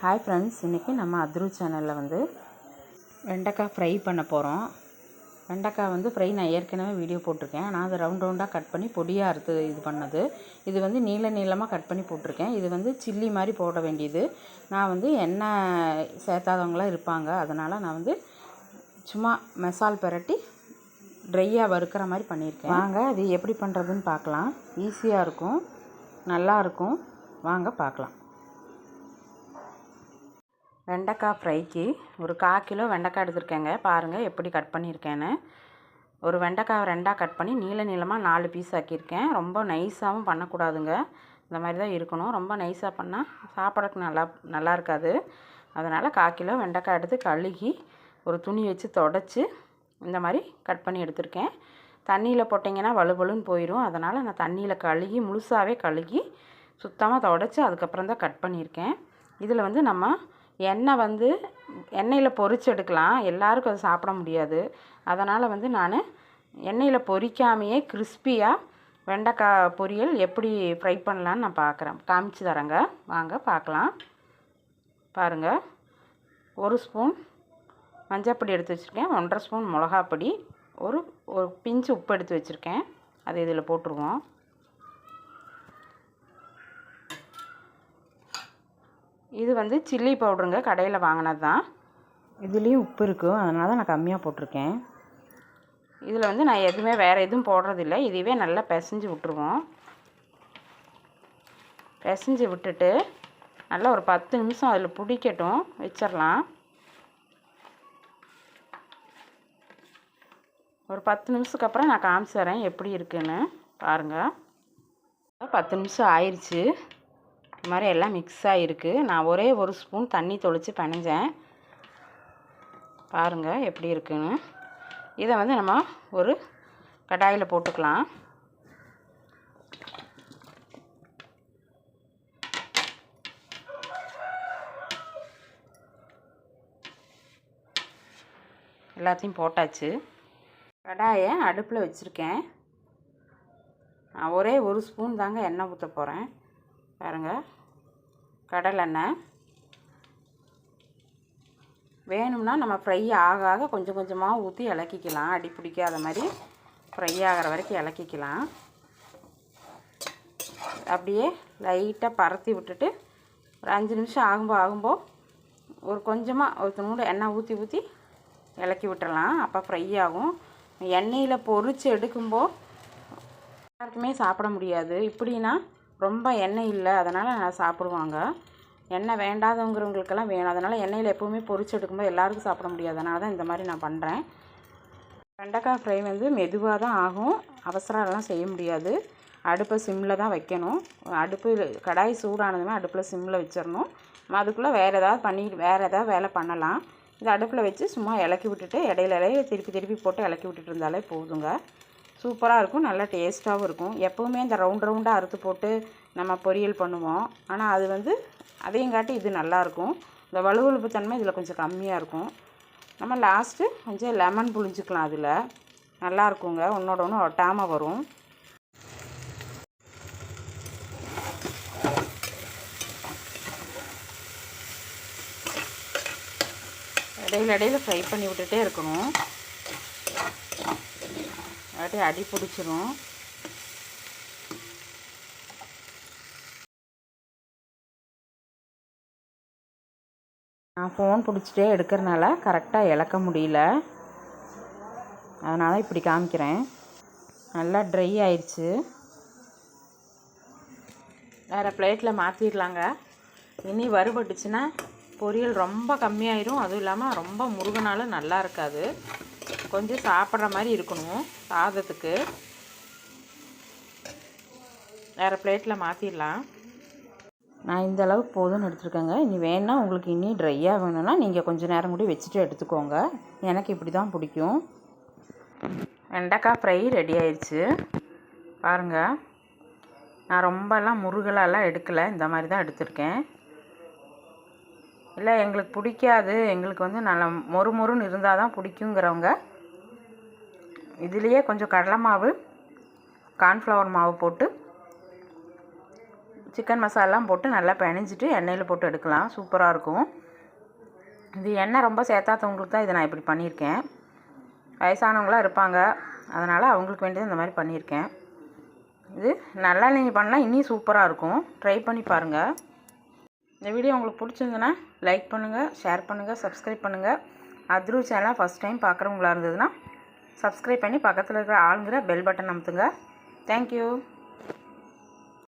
Hi friends இன்றைக்கி நம்ம அத்ரு சேனலில் வந்து வெண்டைக்காய் ஃப்ரை பண்ண போகிறோம் வெண்டைக்காய் வந்து ஃப்ரை நான் ஏற்கனவே வீடியோ போட்டிருக்கேன். நான் அதை ரவுண்ட் ரவுண்டாக கட் பண்ணி பொடியாக அறுத்து இது பண்ணது. இது வந்து நீள நீளமாக கட் பண்ணி போட்டிருக்கேன். இது வந்து சில்லி மாதிரி போட வேண்டியது. நான் வந்து எண்ணெய் சேர்த்தாதவங்களாம் இருப்பாங்க. அதனால் நான் வந்து சும்மா மசால் பிரட்டி ட்ரையாக வறுக்கிற மாதிரி பண்ணியிருக்கேன். வாங்க அது எப்படி பண்ணுறதுன்னு பார்க்கலாம். ஈஸியாக இருக்கும். நல்லாயிருக்கும் வாங்க பார்க்கலாம். வெண்டைக்காய் ஃப்ரைக்கு ஒரு கால் கிலோ வெண்டைக்காய் எடுத்திருக்கேங்க. பாருங்கள் எப்படி கட் பண்ணியிருக்கேன்னு. ஒரு வெண்டைக்காய் ரெண்டாக கட் பண்ணி நீள நீளமாக நாலு பீஸ் ஆக்கியிருக்கேன். ரொம்ப நைஸாகவும் பண்ணக்கூடாதுங்க. இந்த மாதிரி தான் இருக்கணும். ரொம்ப நைஸாக பண்ணால் சாப்பிட்றதுக்கு நல்லா நல்லா இருக்காது. அதனால் கால் கிலோ வெண்டைக்காய் எடுத்து கழுகி ஒரு துணி வச்சு தொடச்சி இந்த மாதிரி கட் பண்ணி எடுத்திருக்கேன். தண்ணியில் போட்டிங்கன்னா வலுவலுன்னு போயிடும் அதனால் நான் தண்ணியில் கழுகி முழுசாகவே கழுகி சுத்தமாக தொடச்சி அதுக்கப்புறம் தான் கட் பண்ணியிருக்கேன். இதில் வந்து நம்ம எண்ணெய் வந்து எண்ணெயில் பொரிச்சு எடுக்கலாம். எல்லாருக்கும் அது சாப்பிட முடியாது. அதனால் வந்து நான் எண்ணெயில் பொரிக்காமையே கிறிஸ்பியாக வெண்டைக்காய் பொரியல் எப்படி ஃப்ரை பண்ணலான்னு நான் பார்க்குறேன். காமிச்சு தரேங்க. வாங்க பார்க்கலாம். பாருங்கள் ஒரு ஸ்பூன் மஞ்சப்பொடி எடுத்து வச்சுருக்கேன். ஒன்றரை ஸ்பூன் மிளகாப்பொடி. ஒரு ஒரு பிஞ்சு உப்பு எடுத்து வச்சுருக்கேன். அது இதில் போட்டுருவோம். இது வந்து சில்லி பவுட்ருங்க கடையில் வாங்கினது தான் இதுலேயும் உப்பு இருக்கும் அதனால தான் நான் கம்மியாக போட்டிருக்கேன். இதில் வந்து நான் எதுவுமே வேறு எதுவும் போடுறதில்ல இதுவே நல்லா பிசைஞ்சு விட்ருவோம் பிசைஞ்சு விட்டுட்டு நல்லா ஒரு பத்து நிமிஷம் அதில் பிடிக்கட்டும் வச்சிடலாம் ஒரு பத்து நிமிஷத்துக்கு அப்புறம் நான் காமிச்சு தரேன் எப்படி இருக்குன்னு பாருங்கள் பத்து நிமிஷம் ஆயிடுச்சு இது மாதிரி எல்லாம் மிக்ஸ் ஆகிருக்கு நான் ஒரே ஒரு ஸ்பூன் தண்ணி தொளித்து பிணைஞ்சேன் பாருங்கள் எப்படி இருக்குன்னு. இதை வந்து நம்ம ஒரு கடாயில் போட்டுக்கலாம். எல்லாத்தையும் போட்டாச்சு. கடாயை அடுப்பில் வச்சுருக்கேன். நான் ஒரே ஒரு ஸ்பூன் தாங்க எண்ணெய் ஊற்ற போகிறேன் பாருங்கள் கடலெண்ணெய் வேணும்னா நம்ம ஃப்ரை ஆக ஆக கொஞ்சம் கொஞ்சமாக ஊற்றி இலக்கிக்கலாம். அடி பிடிக்காத மாதிரி ஃப்ரை ஆகிற வரைக்கும் இலக்கிக்கலாம். அப்படியே லைட்டாக பரத்தி விட்டுட்டு ஒரு அஞ்சு நிமிஷம் ஆகும்போது ஆகும்போது ஒரு கொஞ்சமாக ஒரு துணூடு எண்ணெய் ஊற்றி ஊற்றி இலக்கி விட்டுறலாம். அப்போ ஃப்ரை ஆகும். எண்ணெயில் பொரித்து எடுக்கும்போது யாருக்குமே சாப்பிட முடியாது. இப்படின்னா ரொம்ப எண்ணெய் இல்லை அதனால் நான் சாப்பிடுவாங்க. எண்ணெய் வேண்டாதவங்கிறவங்களுக்கெல்லாம் வேணும். அதனால் எண்ணெயில் எப்போவுமே பொறிச்சு எடுக்கும்போது எல்லாருக்கும் சாப்பிட முடியாது. அதனால தான் இந்த மாதிரி நான் பண்ணுறேன் வெண்டைக்காய் ஃப்ரை வந்து மெதுவாக தான் ஆகும். அவசரம்லாம் செய்ய முடியாது. அடுப்பை சிம்மில் தான் வைக்கணும். அடுப்பு கடாய் சூடானதுமே அடுப்பில் சிம்மில் வச்சிடணும். அதுக்குள்ளே வேறு ஏதாவது பண்ணி வேறு ஏதாவது வேலை பண்ணலாம். இது அடுப்பில் வச்சு சும்மா இலக்கி விட்டுட்டு இடையில இடையில திருப்பி திருப்பி போட்டு இலக்கி விட்டுட்டு இருந்தாலே போதுங்க. சூப்பராக இருக்கும் நல்லா டேஸ்ட்டாகவும் இருக்கும். எப்போவுமே இந்த ரவுண்ட் ரவுண்டாக அறுத்து போட்டு நம்ம பொரியல் பண்ணுவோம். ஆனால் அது வந்து அதையும் காட்டி இது நல்லாயிருக்கும் இந்த வலுவழுப்பு தன்மை இதில் கொஞ்சம் கம்மியாக இருக்கும். நம்ம லாஸ்ட்டு கொஞ்சம் லெமன் புளிஞ்சிக்கலாம் அதில். நல்லா இருக்குங்க. ஒன்றோட ஒன்று ஒட்டாமல் வரும். இடையில இடையில ஃப்ரை பண்ணி விட்டுட்டே இருக்கணும். அப்படியே அடி பிடிச்சிரும். நான் ஃபோன் பிடிச்சிட்டே எடுக்கிறனால கரெக்டாக இழக்க முடியல. அதனால் இப்படி காமிக்கிறேன். நல்லா ட்ரை ஆயிடுச்சு வேறு பிளேட்டில் மாற்றிடலாங்க இனி வறுபட்டுச்சுன்னா பொரியல் ரொம்ப கம்மியாயிரும். அதுவும் இல்லாமல் ரொம்ப முருகனாலும் நல்லா இருக்காது. கொஞ்சம் சாப்பிட்ற மாதிரி இருக்கணும் சாதத்துக்கு. வேறு பிளேட்டில் மாற்றிடலாம் நான் இந்த அளவுக்கு போதும்னு எடுத்துருக்கேங்க. இனி வேணா உங்களுக்கு இனி ட்ரையாக வேணும்னா நீங்கள் கொஞ்சம் நேரம் கூட வச்சுட்டு எடுத்துக்கோங்க. எனக்கு இப்படி தான் பிடிக்கும். வெண்டைக்காய் ஃப்ரை ரெடி ஆயிடுச்சு பாருங்கள் நான் ரொம்பலாம் முருகலாலாம் எடுக்கலை. இந்த மாதிரி தான் எடுத்திருக்கேன். இல்லை எங்களுக்கு பிடிக்காது. எங்களுக்கு வந்து நல்ல மொறு மொறுன்னு இருந்தால் தான் பிடிக்குங்கிறவங்க இதுலேயே கொஞ்சம் கடலை மாவு கார்ன்ஃப்ளவர் மாவு போட்டு சிக்கன் மசாலாம் போட்டு நல்லா பிணைஞ்சிட்டு எண்ணெயில் போட்டு எடுக்கலாம். சூப்பராக இருக்கும். இது எண்ணெய் ரொம்ப சேர்த்தாதவங்களுக்கு தான் இதை நான் இப்படி பண்ணியிருக்கேன். வயசானவங்களாம் இருப்பாங்க. அதனால் அவங்களுக்கு வேண்டியது இந்த மாதிரி பண்ணியிருக்கேன். இது நல்லா நீங்கள் பண்ணால் இன்னும் சூப்பராக இருக்கும். ட்ரை பண்ணி பாருங்கள் இந்த வீடியோ உங்களுக்கு பிடிச்சிருந்துன்னா லைக் பண்ணுங்கள் ஷேர் பண்ணுங்கள் சப்ஸ்கிரைப் பண்ணுங்கள் அத்ரு சேனல் ஃபஸ்ட் டைம் பார்க்குறவங்களா இருந்ததுன்னா சப்ஸ்கிரைப் பண்ணி பக்கத்தில் இருக்கிற ஆளுங்கிற பெல் பட்டன் அமுத்துங்க. தேங்க்யூ